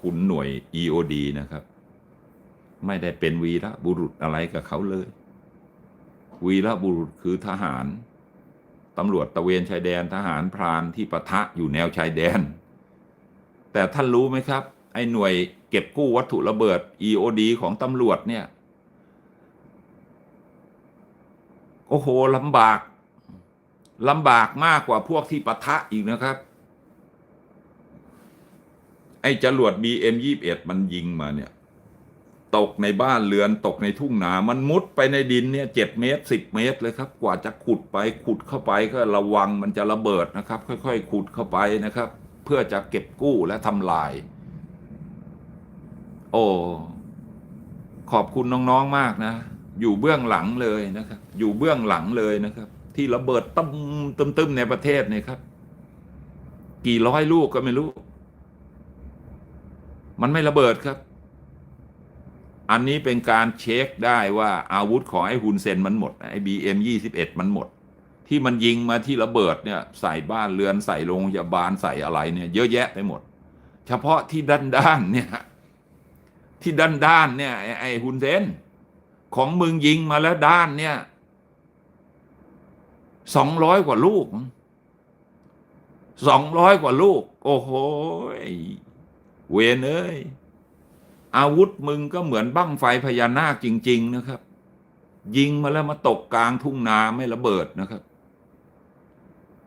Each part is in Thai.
คุณหน่วย EOD นะครับ ไม่ได้เป็นวีระบุรุษอะไรกับเขาเลย วีระบุรุษคือทหารตำรวจตะเวนชายแดนทหารพรานที่ปะทะอยู่แนวชายแดน แต่ท่านรู้ไหมครับ ไอ้หน่วยเก็บกู้วัตถุระเบิด EOD ของตำรวจเนี่ย โอ้โหลำบากลำบากมากกว่าพวกที่ปะทะอีกนะครับ ไอ้จรวด BM21 มันยิงมาเนี่ย ตกในบ้านเรือนตกในทุ่งนา มันมุดไปในดินเนี่ยเจ็ดเมตรสิบเมตรเลยครับ กว่าจะขุดไปขุดเข้าไปก็ระวังมันจะระเบิดนะครับ ค่อยๆ ขุดเข้าไปนะครับ เพื่อจะเก็บกู้และทำลาย โอ้ขอบคุณน้องๆมากนะ อยู่เบื้องหลังเลยนะครับ อยู่เบื้องหลังเลยนะครับ ที่ระเบิดตึมตึมตึมในประเทศเนี่ยครับ กี่ร้อยลูกก็ไม่รู้ มันไม่ระเบิดครับ อันนี้เป็นการเช็คได้ว่าอาวุธของไอ้ฮุนเซนมันหมดไอ้บีเอ็มยี่สิบเอ็ดมันหมด ที่มันยิงมาที่ระเบิดเนี่ยใส่บ้านเรือนใส่โรงพยาบาลใส่อะไรเนี่ยเยอะแยะไปหมด เฉพาะที่ด้านด้านเนี่ยที่ด้านด้านเนี่ยไอ้ไอ้ฮุนเซนของมึงยิงมาแล้วด้านเนี่ยสองร้อยกว่าลูกสองร้อยกว่าลูก โอ้โห เวนเอ้ยอาวุธมึงก็เหมือนบั้งไฟพญานาคจริง ๆ นะครับ ยิงมาแล้วมาตกกลางทุ่งนาไม่ระเบิดนะครับ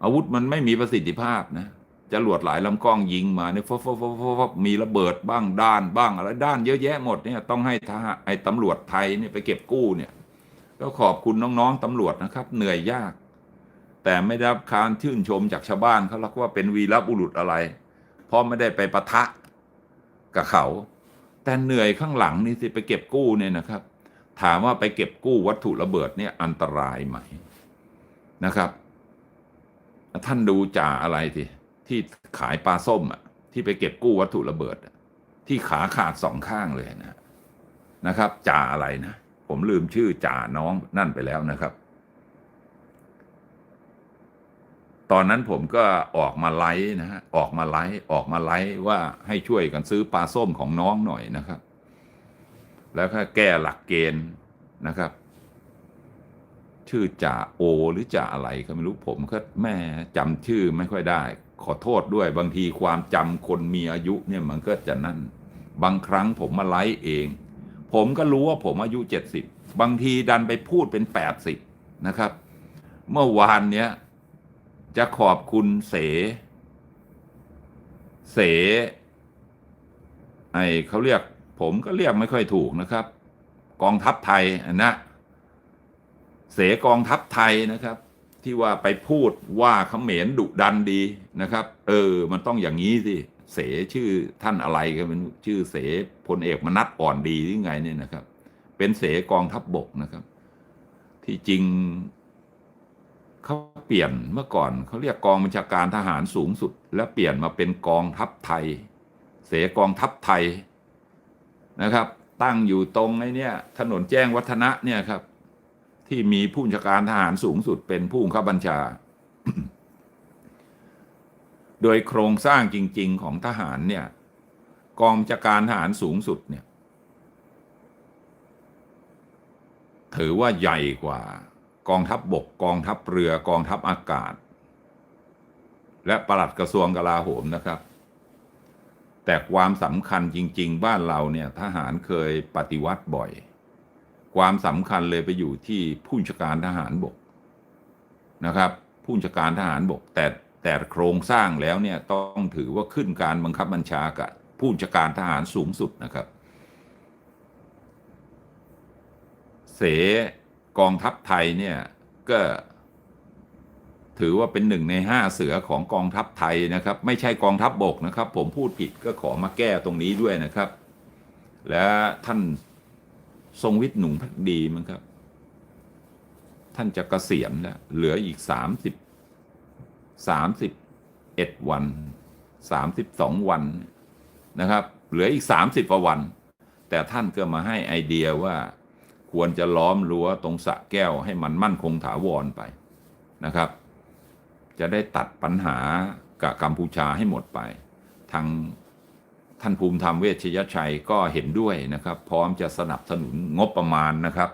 อาวุธมันไม่มีประสิทธิภาพนะจรวดหลายลำกล้องยิงมาเนี่ยฟฟฟฟฟมีระเบิดบ้างด้านบ้างอะไรด้านเยอะแยะหมดเนี่ยต้องให้ทหารไอ้ตำรวจไทยเนี่ยไปเก็บกู้เนี่ยก็ขอบคุณน้องๆตำรวจนะครับ เหนื่อยยาก แต่ไม่ได้รับการชื่นชมจากชาวบ้านเขาหรอกว่าเป็นวีรบุรุษอะไร เพราะไม่ได้ไปปะทะ กับเขา แต่เหนื่อยข้างหลังนี่สิไปเก็บกู้เนี่ยนะครับ ถามว่าไปเก็บกู้วัตถุระเบิดเนี่ยอันตรายไหมนะครับ ท่านดูจ่าอะไรทีที่ขายปลาส้มอะที่ไปเก็บกู้วัตถุระเบิด ที่ขาขาดสองข้างเลยนะนะครับจ่าอะไรนะ ผมลืมชื่อจ่าน้องนั่นไปแล้วนะครับ ตอนนั้นผมก็ออกมาไลฟ์นะฮะออกมาไลฟ์ออกมาไลฟ์ว่าให้ช่วยกันซื้อปลาส้มของน้องหน่อยนะครับ แล้วก็แก้หลักเกณฑ์นะครับ ชื่อจ่าโอหรือจ่าอะไรก็ไม่รู้ผมก็แม่จำชื่อไม่ค่อยได้ ขอโทษด้วยบางทีความจำคนมีอายุเนี่ยมันก็จะนั่น บางครั้งผมมาไลฟ์เอง ผมก็รู้ว่าผมอายุเจ็ดสิบบางทีดันไปพูดเป็นแปดสิบนะครับ เมื่อวานเนี้ย จะขอบคุณเส เส ไอเขาเรียก ผมก็เรียกไม่ค่อยถูกนะครับ กองทัพไทยนะเสกองทัพไทยนะครับ ที่ว่าไปพูดว่าเขมรดุดันดีนะครับ เออ มันต้องอย่างนี้สิเสชื่อท่านอะไรกันเป็นชื่อเสพลเอกมนัดอ่อนดีหรือไงเนี่ยนะครับ เป็นเสกองทัพบบกนะครับ ที่จริง เขาเปลี่ยนเมื่อก่อนเขาเรียกกองบัญชาการทหารสูงสุด แล้วเปลี่ยนมาเป็นกองทัพไทย เสกองทัพไทยนะครับ ตั้งอยู่ตรงไอ้นี่ถนนแจ้งวัฒนะเนี่ยครับ ที่มีผู้บัญชาการทหารสูงสุดเป็นผู้บังคับบัญชา โดยโครงสร้างจริง ๆ ของทหารเนี่ยกองบัญชาการทหารสูงสุดเนี่ยถือว่าใหญ่กว่า กองทัพบบกกองทัพเรือกองทัพอากาศ และปลัดกระทรวงกลาโหมนะครับ แต่ความสำคัญจริง ๆ บ้านเราเนี่ยทหารเคยปฏิวัติบ่อย ความสำคัญเลยไปอยู่ที่ผู้ชการทหารบกนะครับผู้ชการทหารบกแต่แต่โครงสร้างแล้วเนี่ยต้องถือว่าขึ้นการบังคับบัญชากับผู้ชการทหารสูงสุดนะครับ เส กองทัพไทยเนี่ยก็ถือว่าเป็นหนึ่งในห้าเสือของกองทัพไทยนะครับ ไม่ใช่กองทัพบบกนะครับ ผมพูดผิดก็ขอมาแก้ตรงนี้ด้วยนะครับ และท่านทรงวิทย์หนุ่มพักดีมั้งครับ ท่านจะเกษียณแล้วเหลืออีกสามสิบสามสิบเอ็ดวันสามสิบสองวันนะครับ เหลืออีกสามสิบกว่าวัน แต่ท่านก็มาให้ไอเดียว่า ควรจะล้อมรั้วตรงสะแก้วให้มันมั่นคงถาวรไปนะครับ จะได้ตัดปัญหากับกัมพูชาให้หมดไป ทางท่านภูมิธรรมเวชยชัยก็เห็นด้วยนะครับ พร้อมจะสนับสนุนงบประมาณนะครับ